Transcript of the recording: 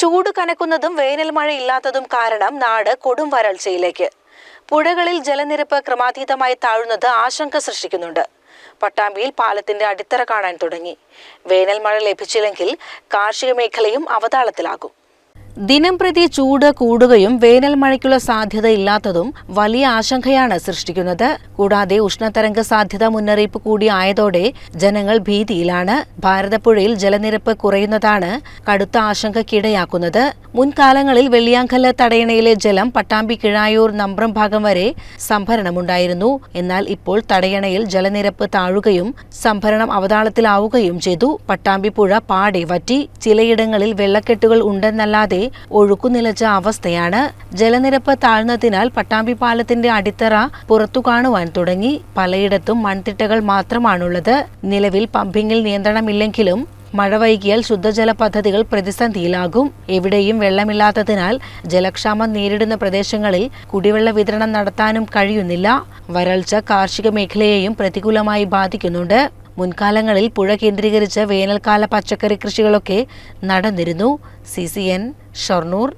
ചൂട് കനക്കുന്നതും വേനൽ മഴ ഇല്ലാത്തതും കാരണം നാട് കൊടും വരൾച്ചയിലേക്ക്. പുഴകളിൽ ജലനിരപ്പ് ക്രമാതീതമായി താഴുന്നത് ആശങ്ക സൃഷ്ടിക്കുന്നുണ്ട്. പട്ടാമ്പിയിൽ പാലത്തിന്റെ അടിത്തറ കാണാൻ തുടങ്ങി. വേനൽ മഴ ലഭിച്ചില്ലെങ്കിൽ കാർഷിക മേഖലയും അവതാളത്തിലാകും. ദിനം പ്രതി ചൂട് കൂടുകയും വേനൽ മഴയ്ക്കുള്ള സാധ്യത ഇല്ലാത്തതും വലിയ ആശങ്കയാണ് സൃഷ്ടിക്കുന്നത്. കൂടാതെ ഉഷ്ണതരംഗ സാധ്യത മുന്നറിയിപ്പ് കൂടി ആയതോടെ ജനങ്ങൾ ഭീതിയിലാണ്. ഭാരതപ്പുഴയിൽ ജലനിരപ്പ് കുറയുന്നതാണ് കടുത്ത ആശങ്കയ്ക്കിടയാക്കുന്നത്. മുൻകാലങ്ങളിൽ വെള്ളിയാങ്കല്ല് തടയണയിലെ ജലം പട്ടാമ്പി കിഴായൂർ നമ്പ്രം ഭാഗം വരെ സംഭരണമുണ്ടായിരുന്നു. എന്നാൽ ഇപ്പോൾ തടയണയിൽ ജലനിരപ്പ് താഴുകയും സംഭരണം അവതാളത്തിലാവുകയും ചെയ്തു. പട്ടാമ്പി പുഴ പാടെ വറ്റി. ചിലയിടങ്ങളിൽ വെള്ളക്കെട്ടുകൾ ഉണ്ടെന്നല്ലാതെ ഒഴുക്കുനിലച്ച അവസ്ഥയാണ് ജലനിരപ്പ് താഴ്ന്നതിനാൽ പട്ടാമ്പി പാലത്തിന്റെ അടിത്തറ പുറത്തു കാണുവാൻ തുടങ്ങി. പലയിടത്തും മൺതിട്ടകൾ മാത്രമാണുള്ളത്. നിലവിൽ പമ്പിങ്ങിൽ നിയന്ത്രണമില്ലെങ്കിലും മഴ വൈകിയാൽ ശുദ്ധജല പദ്ധതികൾ പ്രതിസന്ധിയിലാകും. എവിടെയും വെള്ളമില്ലാത്തതിനാൽ ജലക്ഷാമം നേരിടുന്ന പ്രദേശങ്ങളിൽ കുടിവെള്ള വിതരണം നടത്താനും കഴിയുന്നില്ല. വരൾച്ച കാർഷിക മേഖലയെയും പ്രതികൂലമായി ബാധിക്കുന്നുണ്ട്. മുൻകാലങ്ങളിൽ പുഴ കേന്ദ്രീകരിച്ച് വേനൽക്കാല പച്ചക്കറി കൃഷികളൊക്കെ നടന്നിരുന്നു. C C N Shoranur